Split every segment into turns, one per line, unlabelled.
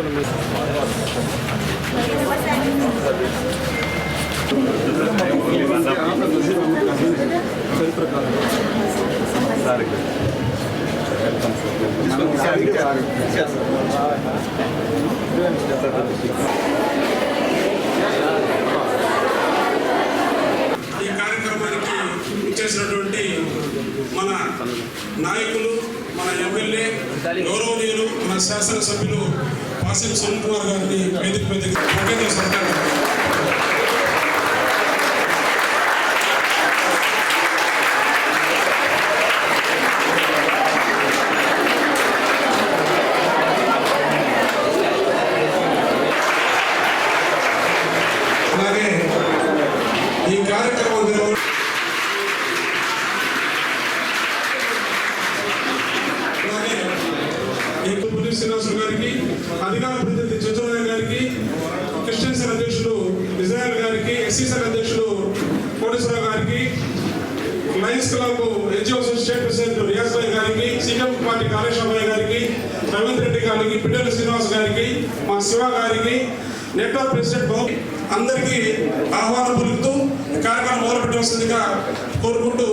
ఈ కార్యక్రమానికి ఇచ్చేసినటువంటి మన నాయకులు మన ఎమ్మెల్యే గౌరవనీయులు మన శాసనసభ్యులు ఆసిఫ్ సునీల్ కుమార్ గారిని వేదిక మీద ముఖ్యంగా సత్కారం అలాగే ఈ కార్యక్రమం నిర్వహణ అలాగే ఈ పులి శ్రీనివాసులు గారికి అధికార ప్రతినిధి చంద్రబాబు గారికి క్రిస్టియన్ సెల్ అధ్యక్షులు ఇజ్రాయల్ గారికి ఎస్సీసెల్ అధ్యక్షులు కోటేశ్వరరావు గారికి Lions Club NGO state president Riyaz Bhai గారికి సీఎం పార్టీ కాళేశ్వరరావు గారికి రవీంద్ర రెడ్డి గారికి పిట్టల శ్రీనివాస్ గారికి మా శివ గారికి బాబు అందరికీ ఆహ్వానం పలుకుతూ ఈ కార్యక్రమం మొదలుపెట్టవలసిందిగా కోరుకుంటూ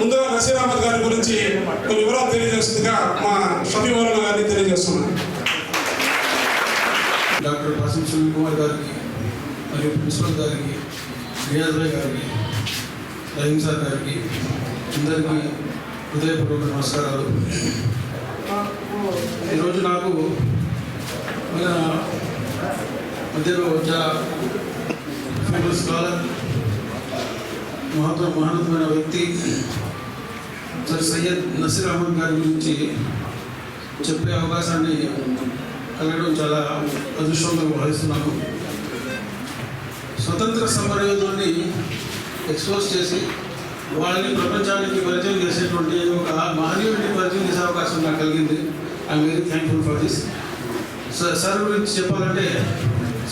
ముందుగా నసీర్ అహ్మద్ గారి గురించి కొన్ని వివరాలు తెలియజేస్తుందిగా మా షఫీ మౌలానా గారిని తెలియజేస్తున్నాను
డాక్టర్ కాసిం సునీల్ కుమార్ గారికి మరియు ప్రిన్సిపల్ గారికి రియాజ్ భాయ్ గారికి రహీం సార్ గారికి అందరికీ హృదయపూర్వక నమస్కారాలు. ఈరోజు నాకు మన మధ్యలో చాలా ఫేమస్ స్కాలర్ మహత్వ మహోన్నతమైన వ్యక్తి సార్ సయ్యద్ నసీర్ అహ్మద్ గారి గురించి చెప్పే అవకాశాన్ని కలగడం చాలా అదృష్టంగా భావిస్తున్నాను. స్వతంత్ర సమరయోధుల్ని ఎక్స్పోజ్ చేసి వాళ్ళని ప్రపంచానికి పరిచయం చేసేటువంటి ఒక మహనీయుడిని పరిచయం చేసే అవకాశం నాకు కలిగింది. I am very thankful for this sir sir గురించి చెప్పాలంటే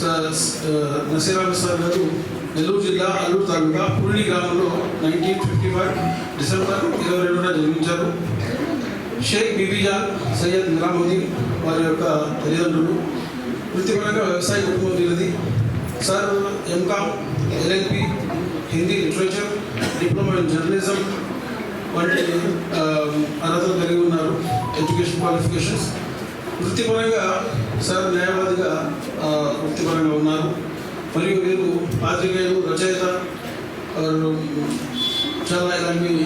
సార్ సార్ గారు నెల్లూరు జిల్లా అల్లూరు తాలూకా పుల్లి గ్రామంలో నైన్టీన్ ఫిఫ్టీ ఫైవ్ డిసెంబర్ ఇరవై రెండున జన్మించారు. షేక్ బిబియా సయ్యద్ నిజాముద్దీన్ వారి యొక్క తల్లిదండ్రులు. వృత్తిపరంగా వ్యవసాయ కుటుంబం వీరిది. Sir M Com L L P Hindi literature diploma in journalism వంటి అర్హతలు కలిగి ఉన్నారు. Education qualifications. వృత్తిపరంగా సార్ న్యాయవాదిగా వృత్తిపరంగా ఉన్నారు. మరియు మీరు పాత్రికేయులు రచయిత చాలా ఇలాంటివి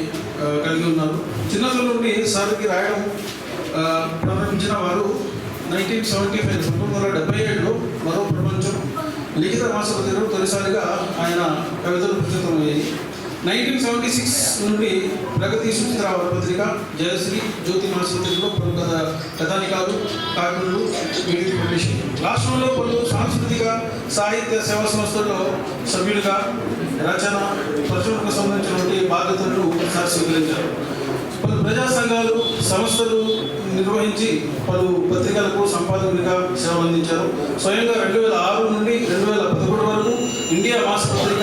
కలిగి ఉన్నారు. చిన్నతనం నుండి సార్కి రాయడం ప్రారంభించిన వారు నైన్టీన్ సెవెంటీ ఫైవ్ పంతొమ్మిది వందల డెబ్బై ఏడులో మరో ప్రపంచం లిఖిత మాసపతిలో తొలిసారిగా ఆయన కవితలు ప్రచురితమయ్యాయి. నైన్టీన్ సెవెంటీ సిక్స్ నుండి ప్రగతి సుచిత్ర పత్రిక జయశ్రీ జ్యోతి మాసపత్రికలో ప్రముఖ కథానికాలు కార్టూన్లు వీటికి పబ్లిషింగ్ రాష్ట్రంలో పలు సాంస్కృతిక సాహిత్య సేవా సంస్థల్లో సభ్యుడిగా రచన ప్రచురణకు సంబంధించినటువంటి బాధ్యతలను సార్ స్వీకరించారు. పలు ప్రజా సంఘాలు సంస్థలు నిర్వహించి పలు పత్రికలకు సంపాదకునిగా సేవలు అందించారు. స్వయంగా రెండు వేల ఆరు నుండి రెండు వేల పదకొండు వరకు ఇండియా మాస పత్రిక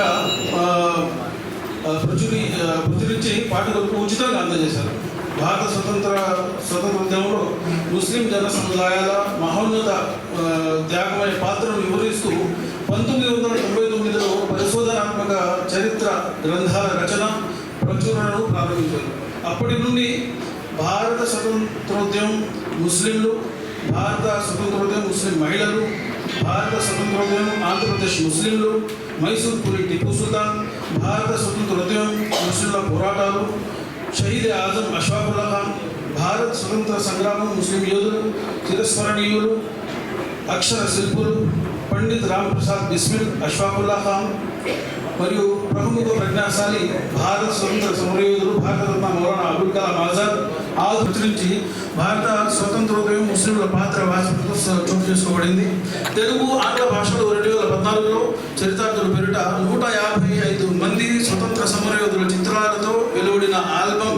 ఆ, ఆ, ప్రచురి ఆ, ప్రచురించి పాఠకులకు ఉచితంగా అందజేశారు. భారత స్వతంత్ర స్వతంత్ర ఉద్యమంలో ముస్లిం జన సముదాయాల మహోన్నత త్యాగమైన పాత్రను వివరిస్తూ పంతొమ్మిది వందల తొంభై తొమ్మిదిలో పరిశోధనాత్మక చరిత్ర గ్రంథాల రచన ప్రచురణను ప్రారంభించారు. అప్పటి నుండి భారత స్వతంత్రోద్యమం ముస్లింలు భారత స్వతంత్రోద్యమం ముస్లిం మహిళలు భారత స్వతంత్రోద్యమం ఆంధ్రప్రదేశ్ ముస్లింలు మైసూర్ పురి టిప్పు సుల్తాన్ భారత స్వతంత్రోద్యమం ముస్లింల పోరాటాలు షహీద్ ఆజం అష్ఫాకుల్లా ఖాన్ భారత్ స్వతంత్ర సంగ్రామం ముస్లిం యోధులు చిరస్మరణీయులు అక్షర శిల్పులు పండిత్ రామ్ప్రసాద్ బిస్మిల్ అష్ఫాకుల్లా ఖాన్ మరియు ప్రముఖ ప్రజ్ఞాశాలి భారత స్వతంత్ర సమరయోధులు భారతరత్న మౌలానా అబుల్ కలాం ఆజాద్ ఆజ్ నుంచి భారత స్వతంత్రోదయం ముస్లింల పాత్ర వాచకులకు చోటు చేసుకోబడింది. తెలుగు ఆంగ్ల భాషలో రెండు వేల పద్నాలుగులో చరితార్థుల పేరిట నూట యాభై ఐదు మంది స్వతంత్ర సమరయోధుల చిత్రాలతో వెలువడిన ఆల్బం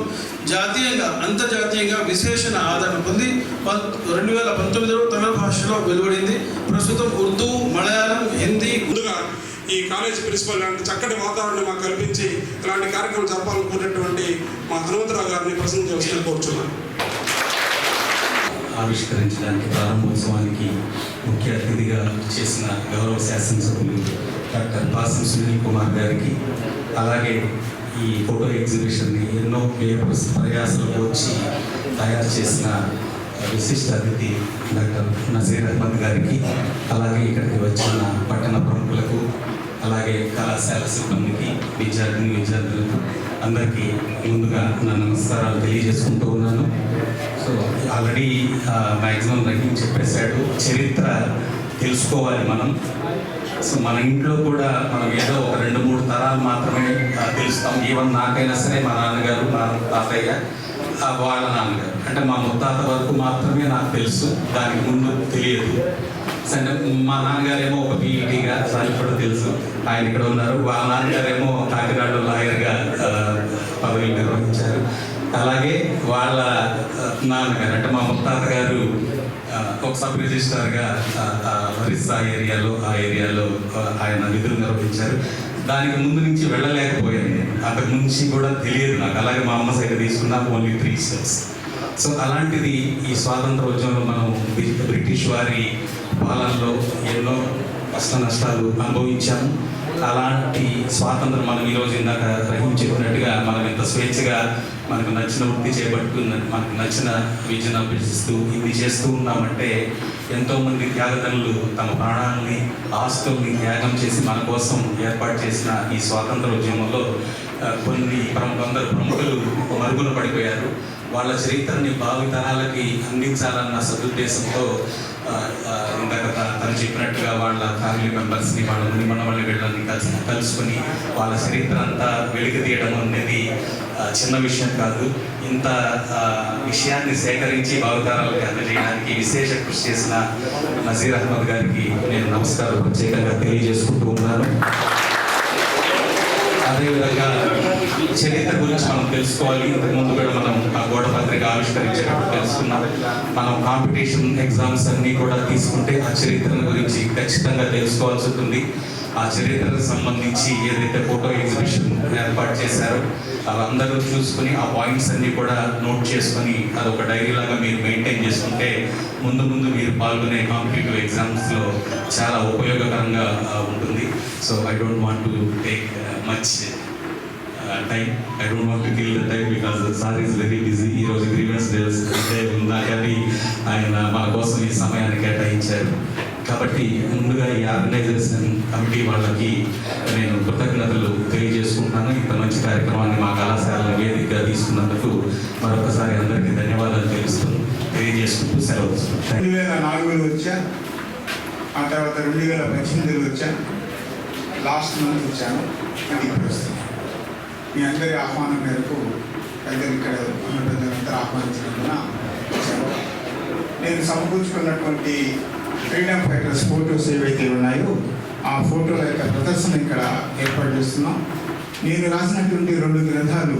జాతీయంగా అంతర్జాతీయంగా విశేషణ ఆదరణ పొంది పం- రెండు వేల పంతొమ్మిదిలో తమిళ భాషలో వెలువడింది. ప్రస్తుతం ఉర్దూ మలయాళం హిందీ
ముందుగా ఈ కాలేజ్ ప్రిన్సిపల్ లాంటి చక్కటి వాతావరణం మాకు కల్పించి ఇలాంటి కార్యక్రమం జరపాలనుకున్నటువంటి మా హనుమంతరావు గారిని ప్రసంగించవలసిన కోరుచున్నాను.
ఆవిష్కరించడానికి ప్రారంభోత్సవానికి ముఖ్య అతిథిగా చేసిన గౌరవ శాసనసభ్యులు డాక్టర్ పాసం సునీల్ కుమార్ గారికి అలాగే ఈ ఫోటో ఎగ్జిబిషన్ని ఎన్నో పేపర్స్ ప్రయాసాలకు వచ్చి తయారు చేసిన విశిష్ట అతిథి డాక్టర్ నజీర్ అహ్మద్ గారికి అలాగే ఇక్కడికి వచ్చిన పట్టణ ప్రముఖులకు అలాగే కళాశాల సిబ్బందికి విద్యార్థిని విద్యార్థులకు అందరికీ ముందుగా నా నమస్కారాలు తెలియజేసుకుంటూ ఉన్నాను. సో ఆల్రెడీ మ్యాక్సిమం రంగింగ్ చెప్పేశాడు చరిత్ర తెలుసుకోవాలి మనం. సో మన ఇంట్లో కూడా మనం ఏదో ఒక రెండు మూడు తరాలు మాత్రమే తెలుస్తాం. ఈవెన్ నాకైనా సరే మా నాన్నగారు మా తాతయ్య వాళ్ళ నాన్నగారు. అంటే మా ముత్తాత వరకు మాత్రమే నాకు తెలుసు. దానికి ముందు తెలియదు. అంటే మా నాన్నగారేమో ఒక పీఈటీగా దానికి తెలుసు. ఆయన ఇక్కడ ఉన్నారు. వాళ్ళ నాన్నగారేమో కాకినాడ లాయర్గా పదవిని నిర్వహించారు. అలాగే వాళ్ళ నాన్నగారు అంటే మా ముత్తాత గారు ఒక సబ్ రిజిస్ట్రార్గా ఒరిస్సా ఏరియాలో ఆ ఏరియాలో ఆయన విధులు నిర్వహించారు. దానికి ముందు నుంచి వెళ్ళలేకపోయాను నేను. అంతకు నుంచి కూడా తెలియదు నాకు. అలాగే మా అమ్మ సైడ్ తీసుకున్నా ఓన్లీ త్రీ స్టెప్స్ సో అలాంటిది ఈ స్వాతంత్ర ఉద్యమంలో మనం బ్రిటిష్ వారి పాలనలో ఎన్నో కష్ట నష్టాలు అనుభవించాము. అలాంటి స్వాతంత్రం మనం ఈరోజు ఇందాక రహీం చెప్పినట్టుగా మనం ఎంత స్వేచ్ఛగా మనకు నచ్చిన వృత్తి చేపట్టుకున్న మనకు నచ్చిన విద్యను అభ్యసిస్తూ ఇది చేస్తూ ఉన్నామంటే ఎంతోమంది త్యాగదనులు తమ ప్రాణాలని ఆస్తుల్ని త్యాగం చేసి మన కోసం ఏర్పాటు చేసిన ఈ స్వాతంత్ర ఉద్యమంలో కొన్ని కొందరు ప్రముఖులు మరుగున పడిపోయారు. వాళ్ళ చరిత్రని భావితరాలకి అందించాలన్న సదుద్దేశంతో ఇందాక తను చెప్పినట్టుగా వాళ్ళ ఫ్యామిలీ మెంబర్స్ని వాళ్ళ ముందు మన వాళ్ళ వీళ్ళని కలిసి కలుసుకొని వాళ్ళ చరిత్ర అంతా వెలికి తీయడం అనేది చిన్న విషయం కాదు. ఇంత విషయాన్ని సేకరించి భావితారాలకు అందజేయడానికి విశేష కృషి చేసిన నజీర్ అహ్మద్ గారికి నేను నమస్కారం ప్రత్యేకంగా తెలియజేసుకుంటూ ఉన్నాను. అదేవిధంగా చరిత్ర గురించి మనం తెలుసుకోవాలి. ఇంతకు ముందు కూడా మనం ఆ గోడ పత్రిక ఆవిష్కరించేటప్పుడు తెలుసుకున్నాం. మనం కాంపిటీషన్ ఎగ్జామ్స్ అన్నీ కూడా తీసుకుంటే ఆ చరిత్ర గురించి ఖచ్చితంగా తెలుసుకోవాల్సి ఉంటుంది. ఆ చరిత్రకు సంబంధించి ఏదైతే ఫోటో ఎగ్జిబిషన్ ఏర్పాటు చేశారో అవందరూ చూసుకుని ఆ పాయింట్స్ అన్ని కూడా నోట్ చేసుకొని అదొక డైరీ లాగా మీరు మెయింటైన్ చేసుకుంటే ముందు ముందు మీరు పాల్గొనే కాంపిటేటివ్ ఎగ్జామ్స్లో చాలా ఉపయోగకరంగా ఉంటుంది. So I don't want to take much time I don't want to kill the time because sir is very busy ఈ రోజు గ్రీవెన్స్ డేస్ అంటే ఉందా కానీ ఆయన మన కోసం ఈ సమయాన్ని కేటాయించారు. కాబట్టి ముందుగా ఈ ఆర్గనైజేషన్ కమిటీ వాళ్ళకి నేను కృతజ్ఞతలు తెలియజేసుకుంటున్నాను. ఇంత మంచి కార్యక్రమాన్ని మా కళాశాల వేదికగా తీసుకున్నందుకు మరొకసారి అందరికీ ధన్యవాదాలు తెలుస్తూ తెలియజేసుకుంటూ సెలవు
రెండు వేల నాలుగులో వచ్చా? ఆ తర్వాత రెండు వేల పద్దెనిమిదిలో వచ్చా? లాస్ట్ మంత్ వచ్చాను. అది ఇప్పుడు వస్తాను. మీ అందరి ఆహ్వానం మేరకు పెద్దలు ఇక్కడ ఉన్న పెద్దలంతా ఆహ్వానించినందున నేను సమకూర్చుకున్నటువంటి ఫ్రీడమ్ ఫైటర్స్ ఫోటోస్ ఏవైతే ఉన్నాయో ఆ ఫోటోల యొక్క ప్రదర్శన ఇక్కడ ఏర్పాటు చేస్తున్నాం. నేను రాసినటువంటి రెండు గ్రంథాలు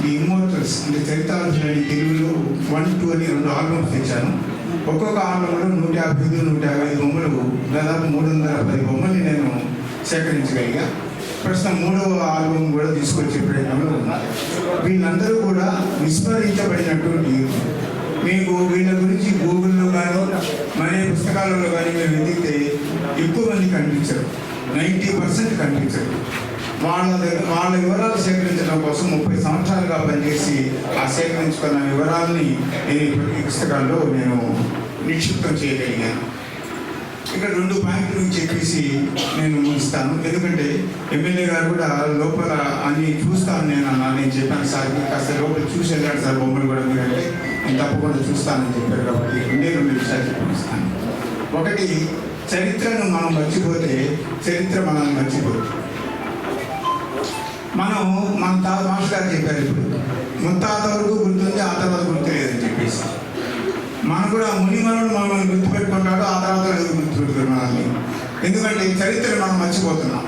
ది ఇమ్మోర్టల్స్ అంటే చరితార్థులని తెలుగులో వన్ టూ అని రెండు ఆల్బమ్స్ తెచ్చాను. ఒక్కొక్క ఆల్బంలో నూట యాభై ఐదు నూట యాభై ఐదు బొమ్మలు దాదాపు మూడు వందల పది బొమ్మల్ని నేను సేకరించగలిగా. ప్రస్తుతం మూడవ ఆల్బమ్ కూడా తీసుకొచ్చే ప్రయత్నంలో ఉన్నారు వీళ్ళందరూ కూడా విస్మరించబడినటువంటి మీకు వీళ్ళ గురించి గూగుల్లో కానీ మరే పుస్తకాలలో కానీ మీరు వెతికితే ఎక్కువ మంది కనిపించరు. నైంటీ పర్సెంట్ కనిపించరు. వాళ్ళ దగ్గర వాళ్ళ వివరాలు సేకరించడం కోసం ముప్పై సంవత్సరాలుగా పనిచేసి ఆ సేకరించుకున్న వివరాలని నేను ఈ పుస్తకాల్లో నేను నిక్షిప్తం చేయగలిగాను. ఇక్కడ రెండు పాయింట్లు చెప్పేసి నేను ముగిస్తాను. ఎందుకంటే ఎమ్మెల్యే గారు కూడా లోపల అని చూస్తాను నేను అన్న నేను చెప్పాను సార్ కాస్త లోపల చూసి వెళ్ళాడు సార్ బొమ్మలు కూడా మీరంటే నేను తప్పకుండా చూస్తానని చెప్పారు కాబట్టి రెండే రెండు విషయాలు చెప్పిస్తాను. ఒకటి చరిత్రను మనం మర్చిపోతే చరిత్ర మనల్ని మర్చిపోతుంది మనం మన తాత మాస్టర్ గారు చెప్పారు ఇప్పుడు ముత్తాత వరకు గుర్తుంది ఆ తర్వాత గుర్తులేదని చెప్పేసి. మనం కూడా మునిమనుడు మనల్ని గుర్తుపెట్టుకుంటాడు ఆ తర్వాత ఎందుకు గుర్తుపెట్టుకోరు మనల్ని? ఎందుకంటే చరిత్ర మనం మర్చిపోతున్నాం.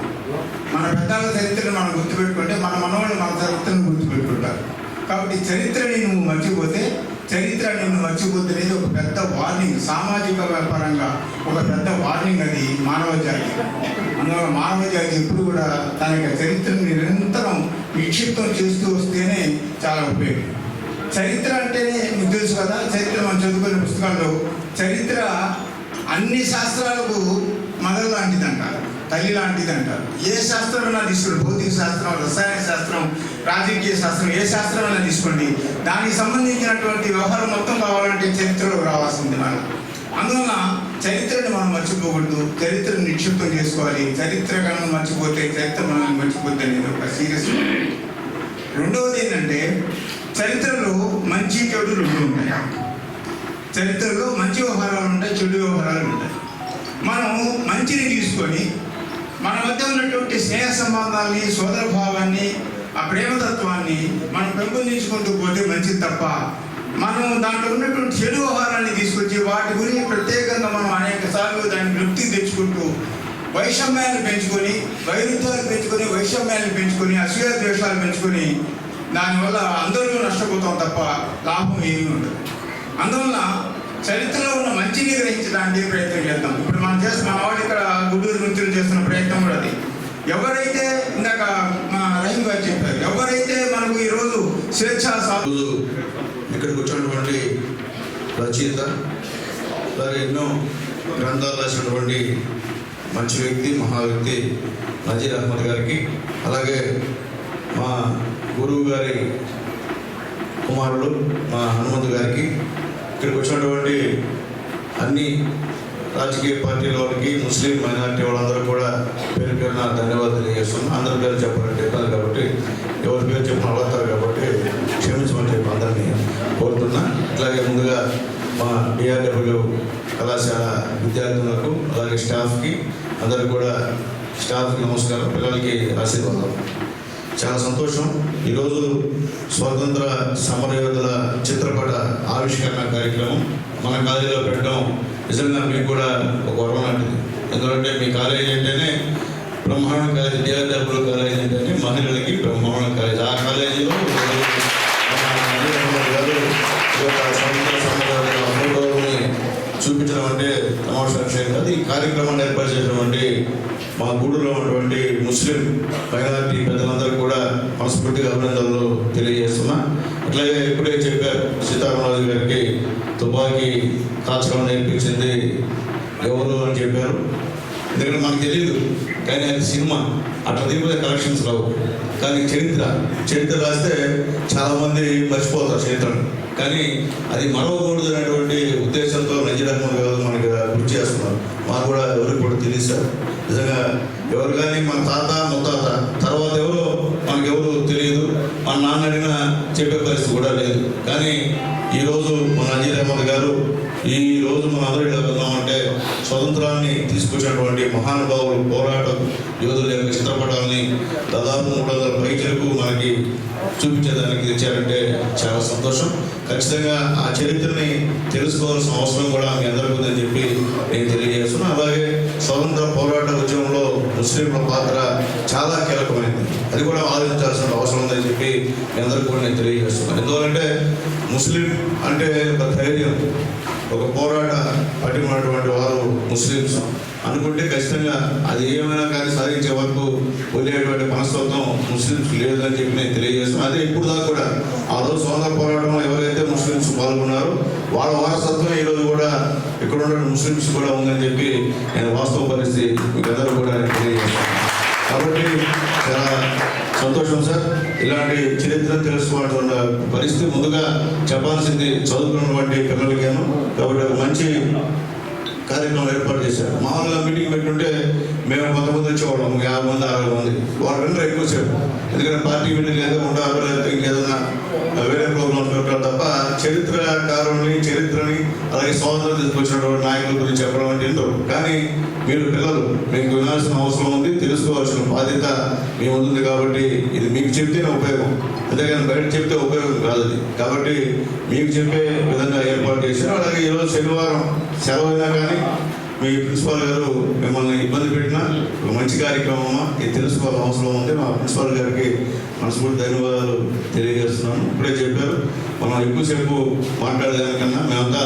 మన పెద్దల చరిత్రను మనం గుర్తుపెట్టుకుంటే మన మనవాళ్ళు మన చరిత్రను గుర్తుపెట్టుకుంటారు. కాబట్టి చరిత్రని నువ్వు మర్చిపోతే చరిత్ర నిన్ను అనేది ఒక పెద్ద వార్నింగ్ సామాజిక పరంగా ఒక పెద్ద వార్నింగ్ అది మానవ జాతి అందువల్ల మానవ జాతి ఎప్పుడు కూడా తన యొక్క చరిత్రను నిరంతరం విక్షిప్తం చేస్తూ వస్తేనే చాలా ఉపయోగం. చరిత్ర అంటేనే మీకు తెలుసు కదా చరిత్ర మనం చదువుకునే పుస్తకాల్లో. చరిత్ర అన్ని శాస్త్రాలకు మదర్ లాంటిది అంటారు తల్లి లాంటిది అంటారు ఏ శాస్త్రం అయినా తీసుకోండి భౌతిక శాస్త్రం రసాయన శాస్త్రం రాజకీయ శాస్త్రం ఏ శాస్త్రం అయినా తీసుకోండి. దానికి సంబంధించినటువంటి వ్యవహారం మొత్తం కావాలంటే చరిత్రలో రావాల్సింది మనం. అందువల్ల చరిత్రను మనం మర్చిపోకూడదు చరిత్రను నిక్షిప్తం చేసుకోవాలి. చరిత్ర కనుక మర్చిపోతే చరిత్ర మనల్ని మర్చిపోతే అనేది ఒక సీరియస్ రెండవది ఏంటంటే చరిత్రలో మంచి చెడు రెండు ఉంటాయి. చరిత్రలో మంచి వ్యవహారాలు ఉంటాయి చెడు వ్యవహారాలు ఉంటాయి. మనం మంచిని తీసుకొని మన మధ్య ఉన్నటువంటి స్నేహ సంబంధాన్ని సోదర భావాన్ని ఆ ప్రేమతత్వాన్ని మనం పెంపొందించుకుంటూ పోతే మంచిది తప్ప మనం దాంట్లో ఉన్నటువంటి చెడు వ్యవహారాన్ని తీసుకొచ్చి వాటి గురించి ప్రత్యేకంగా మనం అనేక సార్లు దాన్ని వృత్తి తెచ్చుకుంటూ వైషమ్యాన్ని పెంచుకొని వైరుధ్యాలు పెంచుకొని వైషమ్యాన్ని పెంచుకొని అసూయ ద్వేషాలు పెంచుకొని దానివల్ల అందరూ నష్టపోతాం తప్ప లాభం ఏమీ ఉండదు. అందువల్ల చరిత్రలో ఉన్న మంచిని గ్రహించడానికి ప్రయత్నం చేద్దాం. ఇప్పుడు మనం చేస్తున్న మన ఇక్కడ గుడ్డూరు మిత్రులు చేస్తున్న ప్రయత్నం కూడా అది. ఎవరైతే ఇందాక మా రహీం గారు చెప్పారు ఎవరైతే మనకు ఈరోజు స్వేచ్ఛ స్వా
ఇక్కడికి వచ్చినటువంటి రచయిత అలాగే ఎన్నో గ్రంథాలు రాసినటువంటి మంచి వ్యక్తి మహా వ్యక్తి నజీర్ అహ్మద్ గారికి అలాగే మా గురువు గారి కుమారుడు మా హనుమంతు గారికి ఇక్కడికి వచ్చినటువంటి అన్ని రాజకీయ పార్టీల వాళ్ళకి ముస్లిం మైనార్టీ వాళ్ళందరూ కూడా పేరు పేరున ధన్యవాదాలు తెలియజేస్తున్నాం. అందరి పేరు చెప్పాలంటే ఇబ్బంది కాబట్టి ఎవరి పేరు చెప్పిన అడుగుతారు కాబట్టి క్షమించమని చెప్పి అందరినీ కోరుతున్నా. ఇట్లాగే ముందుగా మా డిఆర్డబ్ల్యూ కళాశాల విద్యార్థులకు అలాగే స్టాఫ్కి అందరు కూడా స్టాఫ్కి నమస్కారం పిల్లలకి ఆశీర్వాదం. చాలా సంతోషం. ఈరోజు స్వాతంత్ర సమరయోధుల చిత్రపట ఆవిష్కరణ కార్యక్రమం మన కాలేజీలో పెట్టడం నిజంగా మీకు కూడా ఒక గొడవ లాంటిది. ఎందుకంటే మీ కాలేజీ అంటేనే బ్రహ్మాండ కాలేజీ డిఆర్డబ్ల్యూ కాలేజీ అంటేనే మహిళలకి బ్రహ్మాండ కాలేజీ. ఆ కాలేజీలో చూపించడం అంటే తమాషా విషయం కాదు ఈ కార్యక్రమాన్ని ఏర్పాటు చేసినటువంటి మా గూడూరులో ఉన్నటువంటి ముస్లిం మైనారిటీ పెద్దలందరూ కూడా మనస్ఫూర్తిగా అభినందనలు తెలియజేస్తున్నా. అట్లాగే ఇప్పుడే చెప్పారు సీతారామరాజు గారికి తుపాకీ కాల్చడం నేర్పించింది ఎవరు అని చెప్పారు. ఎందుకంటే మనకు తెలియదు కానీ అది సినిమా. అట్లా దిగిపోతే కలెక్షన్స్ రావు. కానీ చరిత్ర చరిత్ర రాస్తే చాలామంది మర్చిపోతారు చరిత్రను. కానీ అది మరవకూడదు అనేటువంటి ఉద్దేశంతో నజీర్ గారు మనకి గుర్తు చేస్తున్నారు. మాకు కూడా ఎవరికి కూడా తెలియదు సార్. నిజంగా ఎవరు కానీ మన తాత ముత్తాత తర్వాత ఎవరో మనకెవరు ఎవరు తెలియదు. మన నాన్న అడిగినా చెప్పే పరిస్థితి కూడా లేదు. కానీ ఈరోజు మన నజీర్ అహ్మద్ గారు ఈ రోజు మన అందరూ ఇలా ఉన్నామంటే స్వతంత్రాన్ని తీసుకొచ్చినటువంటి మహానుభావులు పోరాట యోధుల యొక్క చిత్రపటాలని దాదాపు మూడు వందల పైచలకు మనకి చూపించేదానికి తెచ్చారంటే చాలా సంతోషం. ఖచ్చితంగా ఆ చరిత్రని తెలుసుకోవాల్సిన అవసరం కూడా మీ అందరికీ ఉందని చెప్పి నేను తెలియజేస్తున్నాను. అలాగే స్వతంత్ర పోరాట ఉద్యమంలో ముస్లింల పాత్ర చాలా కీలకమైనది. అది కూడా ఆలోచించాల్సిన అవసరం ఉందని చెప్పి మీ అందరికీ కూడా నేను తెలియజేస్తున్నాను. ఎందుకంటే ముస్లిం అంటే ఒక ధైర్యం. ఒక పోరాట పట్టినటువంటి వారు ముస్లిమ్స్ అనుకుంటే ఖచ్చితంగా అది ఏమైనా కానీ సాధించే వరకు వదిలేటువంటి మనస్తత్వం ముస్లిమ్స్ లేదని చెప్పి నేను తెలియజేస్తున్నాను అదే ఇప్పుడు దాకా కూడా ఆ రోజు సోదర పోరాటంలో ఎవరైతే ముస్లిమ్స్ పాల్గొన్నారో వాళ్ళ వారసత్వం ఈ రోజు కూడా ఇక్కడ ఉన్న ముస్లిమ్స్ కూడా ఉందని చెప్పి నేను వాస్తవ పరిస్థితి మీకు అందరూ కూడా తెలియజేస్తాను. కాబట్టి చాలా సంతోషం సార్. ఇలాంటి చరిత్ర తెలుసుకోవాల్సిన పరిస్థితి ముందుగా చెప్పాల్సింది చదువుకున్నటువంటి పిల్లలకేను. కాబట్టి ఒక మంచి కార్యక్రమం ఏర్పాటు చేశారు. మామూలుగా మీటింగ్ పెట్టుంటే మేము కొంతమంది వచ్చేవాళ్ళం యాభై మంది అరవై మంది. వాళ్ళ కంటే ఎక్కువ సేపు. ఎందుకంటే పార్టీ మీటింగ్ లేదా ఉండాలి ఇంకేదైనా వేరే ప్రోగ్రామ్స్ పెట్టారు తప్ప చరిత్రకారుని చరిత్రని అలాగే స్వాతంత్రం తీసుకొచ్చినటువంటి నాయకుల గురించి చెప్పడం అంటే కానీ మీరు పిల్లలు మీకు వినాల్సిన అవసరం ఉంది తెలుసుకోవాల్సిన బాధ్యత మీ ఉంది కాబట్టి ఇది మీకు చెప్తేనే ఉపయోగం. అంతేగాని బయట చెప్తే ఉపయోగం కాదు అది. కాబట్టి మీకు చెప్పే విధంగా ఏర్పాటు చేశారు. అలాగే ఈరోజు శనివారం సెలవు అయినా కానీ మీ ప్రిన్సిపాల్ గారు మిమ్మల్ని ఇబ్బంది పెట్టినా ఒక మంచి కార్యక్రమమా? ఇది తెలుసుకోవాల్సిన అవసరం ఉంది మా ప్రిన్సిపాల్ గారికి మనస్ఫూర్తి ధన్యవాదాలు తెలియజేస్తున్నాను. ఇప్పుడే చెప్పారు మనం ఎక్కువసేపు మాట్లాడేదానికన్నా మేమంతా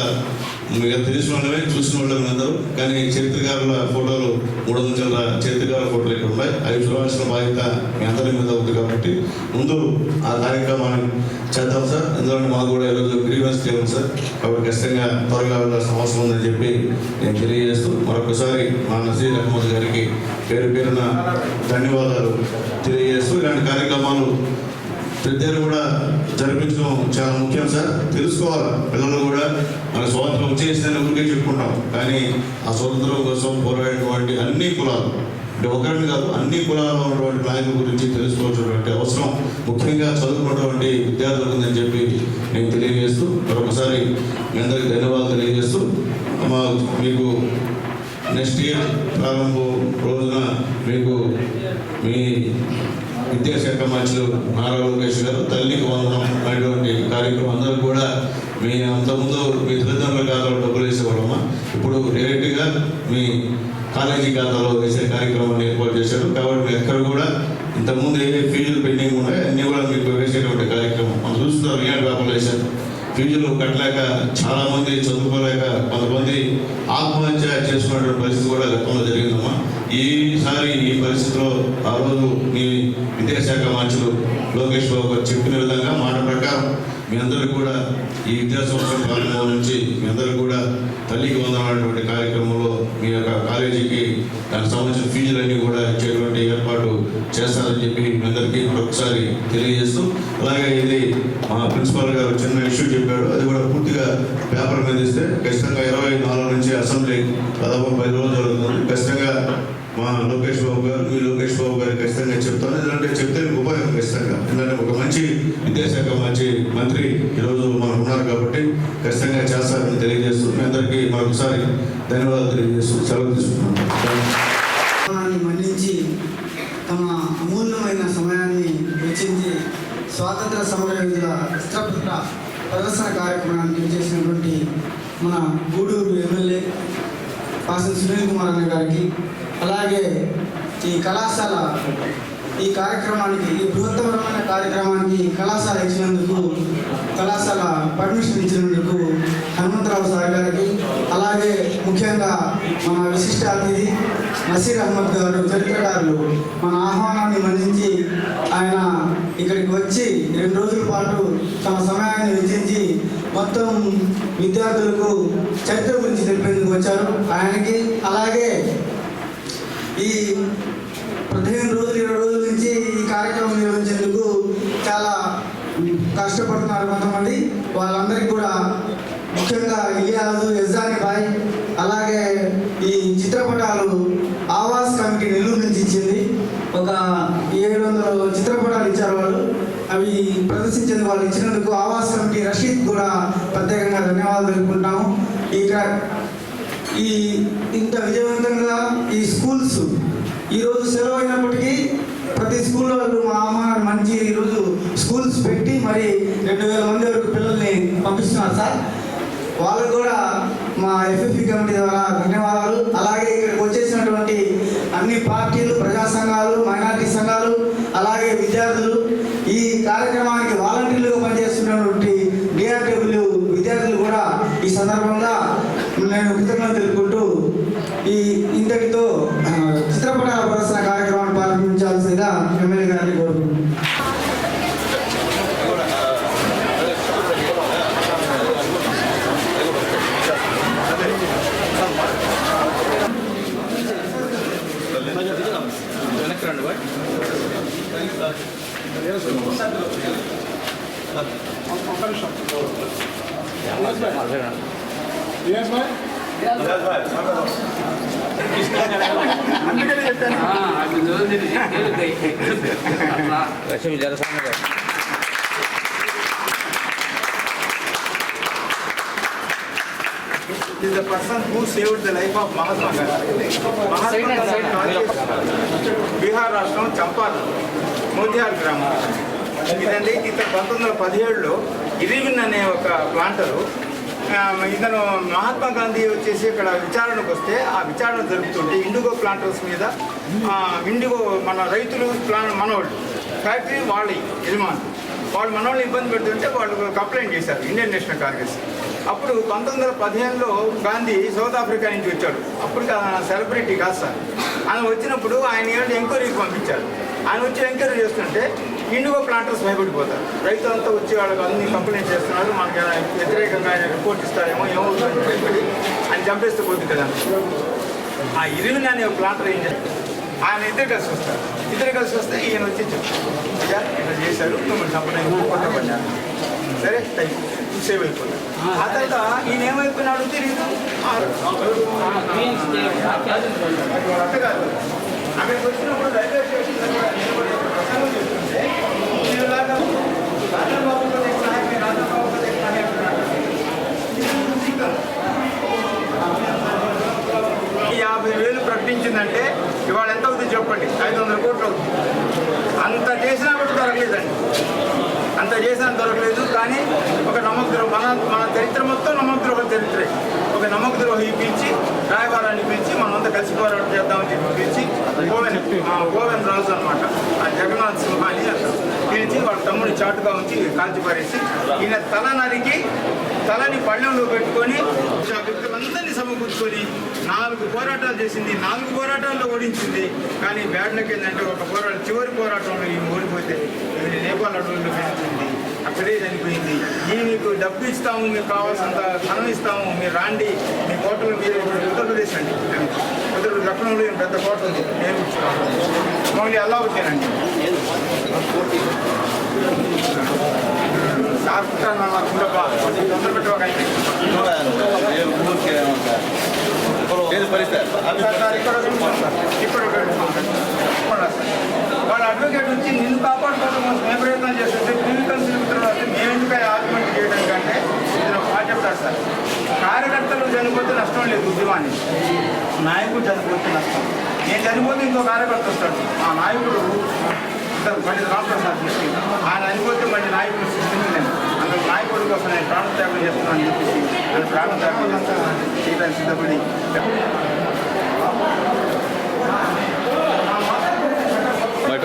మీకు తెలిసిన వాళ్ళమే చూసిన వాళ్ళమే అందరూ కానీ చరిత్రకారుల ఫోటోలు మూడు వందల చరిత్రకారుల ఫోటోలు ఇక్కడ ఉన్నాయి. అవి చూడాల్సిన బాధ్యత మీ అందరి మీద ఉంది కాబట్టి ముందు ఆ కార్యక్రమాన్ని చేద్దాం సార్. ఎందుకంటే మాకు కూడా ఈరోజు గ్రీవెన్స్ డే సార్. కాబట్టి ఖచ్చితంగా త్వరగా వెళ్ళాల్సిన అవసరం ఉందని చెప్పి నేను తెలియజేస్తూ మరొకసారి మా నజీర్ అహ్మద్ గారికి పేరు పేరున ధన్యవాదాలు తెలియజేస్తూ ఇలాంటి కార్యక్రమాలు పెద్దలు కూడా జరిపించడం చాలా ముఖ్యం సార్. తెలుసుకోవాలి పిల్లలు కూడా. మన స్వాతంత్రం ఊరికే చెప్పుకుంటాం. కానీ ఆ స్వాతంత్రం కోసం పోరాడినటువంటి అన్ని కులాలు అంటే ఒకరిని కాదు అన్ని కులాల్లో ఉన్నటువంటి నాయకుల గురించి తెలుసుకోవాల్సినటువంటి అవసరం ముఖ్యంగా చదువుకున్నటువంటి విద్యార్థులకు ఉందని చెప్పి నేను తెలియజేస్తూ మరొకసారి మీ అందరికీ ధన్యవాదాలు తెలియజేస్తూ మా మీకు నెక్స్ట్ ఇయర్ ప్రారంభం రోజున మీకు మీ విద్యాశాఖ మంత్రులు నారా లోకేష్ గారు తల్లికి వందనం అనేటువంటి కార్యక్రమం అందరూ కూడా మీ అంతకుముందు మీ తల్లిదండ్రుల ఖాతాలో డబ్బులు వేసేవాళ్ళమ్మా ఇప్పుడు డైరెక్ట్గా మీ కాలేజీ ఖాతాలో వేసే కార్యక్రమాన్ని ఏర్పాటు చేశారు. కాబట్టి మీరు ఎక్కడ కూడా ఇంతకుముందు ఏ ఫీజులు పెండింగ్ ఉన్నాయో అన్నీ కూడా మీకు వేసేటువంటి కార్యక్రమం. మనం చూస్తున్నారు రియాల్ వేశారు ఫీజులు కట్టలేక చాలామంది చదువుకోలేక కొంతమంది ఆత్మహత్య చేసుకున్నటువంటి పరిస్థితి కూడా గతంలో జరిగిందమ్మా. ఈసారి ఈ పరిస్థితిలో ఆ రోజు మీ విద్యాశాఖ మంత్రులు లోకేష్ బాబు గారు చెప్పిన విధంగా మాట ప్రకారం మీ అందరూ కూడా ఈ విద్యా సంవత్సరం ప్రారంభం నుంచి మీ అందరూ కూడా తల్లికి వందనటువంటి కార్యక్రమంలో మీ యొక్క కాలేజీకి దానికి సంబంధించిన ఫీజులన్నీ కూడా ఇచ్చేటువంటి ఏర్పాటు చేస్తారని చెప్పి మీ అందరికీ మరొకసారి తెలియజేస్తూ అలాగే ఇది మా ప్రిన్సిపాల్ గారు చిన్న ఇష్యూ చెప్పాడు అది కూడా పూర్తిగా పేపర్ మీద ఇస్తే ఖచ్చితంగా ఇరవై నాలుగు నుంచి అసెంబ్లీ దాదాపు పది రోజులు జరుగుతుంది. ఖచ్చితంగా మా లోకేష్ బాబు గారు మీ లోకేష్ బాబు గారు ఖచ్చితంగా చెప్తాను ఎందుకంటే చెప్తే మీకు ఉపయోగం ఖచ్చితంగా. ఎందుకంటే ఒక మంచి విద్యాశాఖ మంచి మంత్రి ఈరోజు మనకు ఉన్నారు కాబట్టి ఖచ్చితంగా చేస్తారని తెలియజేస్తూ మీ అందరికీ మరొకసారి ధన్యవాదాలు తెలియజేస్తూ సెలవు తీసుకుంటున్నాను.
మన్నించి తమ అమూల్యమైన సమయాన్ని వెచ్చించి స్వాతంత్ర సమరయోధుల చిత్రపట ప్రదర్శన కార్యక్రమానికి చేసినటువంటి మన గూడూరు ఎమ్మెల్యే పాసం సునీల్ కుమార్ అన్న గారికి అలాగే ఈ కళాశాల ఈ కార్యక్రమానికి ఈ బృహత్తరమైన కార్యక్రమానికి కళాశాల ఇచ్చినందుకు కళాశాల పర్మిషన్ ఇచ్చినందుకు హనుమంతరావు సార్ గారికి అలాగే ముఖ్యంగా మన విశిష్ట అతిథి నసీర్ అహ్మద్ గారు చరిత్రకారులు మన ఆహ్వానాన్ని మన్నించి ఆయన ఇక్కడికి వచ్చి రెండు రోజుల పాటు తమ సమయాన్ని వెచ్చించి మొత్తం విద్యార్థులకు చరిత్ర గురించి తెలిపేందుకు వచ్చారు. ఆయనకి అలాగే ఈ పదిహేను రోజులు ఇరవై రోజుల నుంచి ఈ కార్యక్రమం నిర్వహించేందుకు చాలా కష్టపడుతున్నారు కొంతమంది. వాళ్ళందరికీ కూడా ముఖ్యంగా ఇలియాజు ఎజాని బాయ్ అలాగే ఈ చిత్రపటాలు ఆవాస్ కమిటీ నెల్లూరు నుంచి ఇచ్చింది. ఒక ఏడు వందల చిత్రపటాలు ఇచ్చారు వాళ్ళు. అవి ప్రదర్శించేందుకు వాళ్ళు ఇచ్చినందుకు ఆవాస్ కమిటీ రషీద్ కూడా ప్రత్యేకంగా ధన్యవాదాలు తెలుపుకుంటాము ఈ ఈ ఇంత విజయవంతంగా ఈ స్కూల్స్ ఈరోజు సెలవు అయినప్పటికీ ప్రతి స్కూల్లో మా అమ్మ మంచి ఈరోజు స్కూల్స్ పెట్టి మరి రెండు వేల మంది వరకు పిల్లల్ని పంపిస్తున్నారు సార్. వాళ్ళకు కూడా మా ఎఫ్ఎఫ్ఈ కమిటీ ద్వారా ధన్యవాదాలు. అలాగే ఇక్కడికి వచ్చేసినటువంటి అన్ని పార్టీలు ప్రజా సంఘాలు మైనార్టీ సంఘాలు అలాగే విద్యార్థులు ఈ కార్యక్రమాన్ని
లక్ష్మీ జలస్వామి గారు
is the person who saved the life of Mahatma Gandhi. Mahatma Gandhi Bihar రాష్ట్రం చంపారన్ మోతిహార్ గ్రామం. ఇదండి ఇతను పంతొమ్మిది వందల పదిహేడులో ఇరివిన్ అనే ఒక ప్లాంటరు ఇతను మహాత్మా గాంధీ వచ్చేసి ఇక్కడ విచారణకు వస్తే ఆ విచారణ జరుపుతుంటే ఇండిగో ప్లాంటర్స్ మీద ఇండిగో మన రైతులు ప్లాన్ మనవాళ్ళు ఫ్యాక్టరీ వాళ్ళ యజమానులు వాళ్ళు మనవాళ్ళు ఇబ్బంది పెడుతుంటే వాళ్ళు కంప్లైంట్ చేశారు ఇండియన్ నేషనల్ కాంగ్రెస్. అప్పుడు పంతొమ్మిది వందల పదిహేనులో గాంధీ సౌత్ ఆఫ్రికా నుంచి వచ్చాడు. అప్పుడు సెలబ్రిటీ కాదు సార్. ఆయన వచ్చినప్పుడు ఆయన ఏడు ఎంక్వైరీకి పంపించారు. ఆయన వచ్చి ఎంక్వైరీ చేస్తుంటే
ఇండిగో ప్లాంటర్స్ భయపడిపోతారు రైతులంతా వచ్చి వాళ్ళకి అన్ని కంప్లైంట్ చేస్తున్నారు మనకి వ్యతిరేకంగా ఆయన రిపోర్ట్ ఇస్తారేమో ఏమవుతుందని భయపడి ఆయన చంపేస్తే పోతుంది కదా ఆ ఇరువుని అనే ఒక ప్లాంటర్ ఏం చేస్తారు ఆయన ఇద్దరు కలిసి వస్తారు ఇద్దరు కలిసి వస్తే ఈయన వచ్చి చెప్తారు ఇట్లా చేశారు మిమ్మల్ని చంపడానికి కొట్టబడ్డారు సరే థ్యాంక్ యూ సేవ్ అయిపోతారు ఆ తర్వాత ఈయన ఏమైపోయినాడు తెలియదు అంతే ఆమె అక్కడికి వచ్చినప్పుడు రైల్వే స్టేషన్ దగ్గర నిలబడి ఒక ప్రసంగం చేస్తుంటే ఈయనలాగా రాజబాబుతో ఎక్కడ రాజబాబుతో ఎక్కడ అంటున్నాడు ఇది సిగ్నల్. ఈ యాభై వేలు ప్రకటించిందంటే ఇవాళ ఎంత అవుతుంది చెప్పండి ఐదు వందల కోట్లు అవుతుంది అంత చేసినా కూడా దొరకలేదండి అంత చేసినా దొరకలేదు కానీ ఒక నమ్మకద్రోహం మన మన చరిత్ర మొత్తం నమ్మకద్రోహ చరిత్రే ఒక నమ్మకద్రోహి పిలిచి రాయబారాన్ని పిలిచి మనమంతా కలిసి పోరాటం చేద్దామని చెప్పి పిలిచి గోవెన్ ఆ, గోవెన్ రాజు అనమాట ఆ జగన్నాథ్ సింహ అని అంటారు పిలిచి వాళ్ళ తమ్ముడిని చాటుగా ఉంచి కాల్చి పారేసి ఈయన తల నరికి తలని పళ్ళెంలో పెట్టుకొని ఆ వ్యక్తులందరినీ సమకూర్చుకొని నాలుగు పోరాటాలు చేసింది. నాలుగు పోరాటాల్లో ఓడించింది. కానీ బ్యాడ్లకి ఏంటంటే ఒక పోరాటం చివరి పోరాటంలో ఈమె ఓడిపోతే ఇది నేపాల్ అడవుల్లో పెంచింది అక్కడే చనిపోయింది. ఈ మీకు డబ్బు ఇస్తాము మీకు కావాల్సినంత ధనం ఇస్తాము. మీరు రాండి. మీ కోటలు మీరు ఉత్తరప్రదేశ్ అండి. ఉత్తరప్రదేశ్ లక్నోలో పెద్ద కోట ఉంది. నేను మౌలి అల్లావుద్దీన్ అండి. వాళ్ళ అడ్వకేట్ వచ్చి నిన్ను కాపాడుకోవడం కోసం మేము ప్రయత్నం చేస్తుంటే క్లినికల్ మిత్రులు వస్తే మేము ఎందుకు ఆర్గ్యుమెంట్ చేయడం కంటే ఇది ఒక చెప్తారు సార్ కార్యకర్తలు చనిపోతే నష్టం లేదు ఉద్యమాన్ని నాయకుడు చనిపోతే నష్టం నేను చనిపోతే ఇంకో కార్యకర్త వస్తాడు ఆ నాయకుడు మళ్ళీ పండిత రామప్రసాద్ ఆయన చనిపోతే మళ్ళీ నాయకుడు సృష్టించలేను నాయకుడి కోసం నేను ప్రాణత్యాగం చేస్తున్నాను అని చెప్పేసి నేను ప్రాణత్యాగం చేస్తాను చేయడానికి సిద్ధపడి
బయట